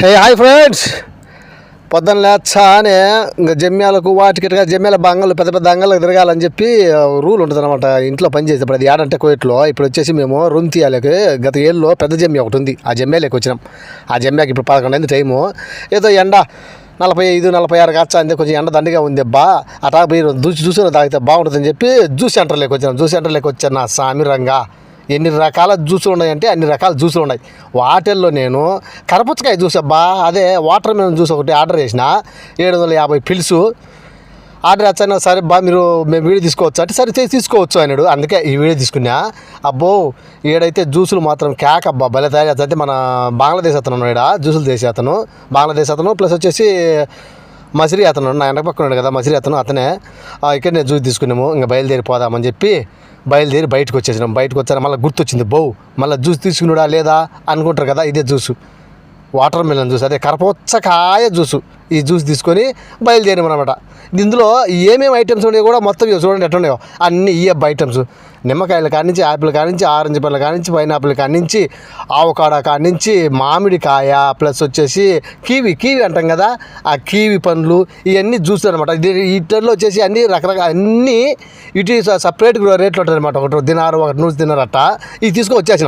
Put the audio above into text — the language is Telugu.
హే హాయ్ ఫ్రెండ్స్ పొద్దున్న లేచానే ఇంకా జమ్యాలకు వాటికి జమ్యాల బంగాలు పెద్ద పెద్ద అంగళ్ళకి తిరగాలని చెప్పి రూల్ ఉంటుంది అనమాట ఇంట్లో పని చేసేప్పుడు అది ఏడంటే కోయిట్లో ఇప్పుడు వచ్చేసి మేము రూమ్ తీయాలకి గత ఏళ్ళలో పెద్ద జమ్మి ఒకటి ఉంది. ఆ జమ్యాలకి వచ్చినాం. ఆ జమ్యాకి ఇప్పుడు పదకొండు అయింది టైము. ఏదో ఎండ నలభై ఐదు నలభై ఆరు కాచా అంతే కొంచెం ఎండ దండిగా ఉంది అబ్బా. అటా పోయి చూసి చూసి తాగితే బాగుంటుందని చెప్పి జ్యూస్ సెంటర్లోకి వచ్చినాం. జ్యూస్ సెంటర్లోకి వచ్చాను నా సామిరంగా ఎన్ని రకాల జ్యూసులు ఉన్నాయంటే అన్ని రకాల జ్యూసులు ఉన్నాయి. వాటిల్లో నేను కరపుచ్చకాయ జ్యూస్ అబ్బా అదే వాటర్ మెలన్ జ్యూస్ ఒకటి ఆర్డర్ చేసిన. ఏడు వందల యాభై పిలుసు. ఆర్డర్ వచ్చాను సరే బా మీరు మేము వీడియో తీసుకోవచ్చు. అంటే సరే చేసి తీసుకోవచ్చు అన్నాడు. అందుకే ఈ వీడియో తీసుకున్నా. అబ్బో ఏడైతే జ్యూసులు మాత్రం క్యాక్ అబ్బా భలే తయారు చేస్తా మన బంగ్లాదేశ్ అతను ఉన్నాడు జ్యూసులు చేసే అతను. బంగ్లాదేశ్ అతను ప్లస్ వచ్చేసి మసిరి అతను నా వెనక పక్కన ఉన్నాడు కదా మసిరి అతను అతనే ఇక్కడ నేను జ్యూస్ తీసుకున్నాము ఇంకా బయలుదేరి పోదామని చెప్పి బయలుదేరి బయటకు వచ్చేసినాం. బయటకు వచ్చాను మళ్ళీ గుర్తొచ్చింది బౌ మళ్ళీ జ్యూస్ తీసుకున్నాడా లేదా? అనుకుంటారు కదా ఇదే జ్యూసు వాటర్ మిలన్ జ్యూస్ అదే కరపొచ్చకాయ జ్యూసు ఈ జ్యూస్ తీసుకొని బయలుదేరామన్నమాట. ఇందులో ఏమేమి ఐటమ్స్ ఉన్నాయో కూడా మొత్తం చూడండి ఎట్లా ఉన్నాయో అన్ని ఈ ఐటమ్స్. నిమ్మకాయల కానించి యాపిల్ కానించి ఆరెంజ్ పళ్ళ కానించి పైనాపిల్ కానించి ఆవకాడ కానించి మామిడికాయ ప్లస్ వచ్చేసి కీవి కీవి అంటాం కదా ఆ కీవి పండ్లు ఇవన్నీ జ్యూస్ అనమాట ఇది వీటిల్లో వచ్చేసి అన్ని రకరకాల అన్నీ ఇటు సపరేట్ రేట్లు ఉంటాయి అనమాట ఒకటి దినారు ఒకటి నూసి దినారు అట్ట ఇది తీసుకొని వచ్చేసినాం.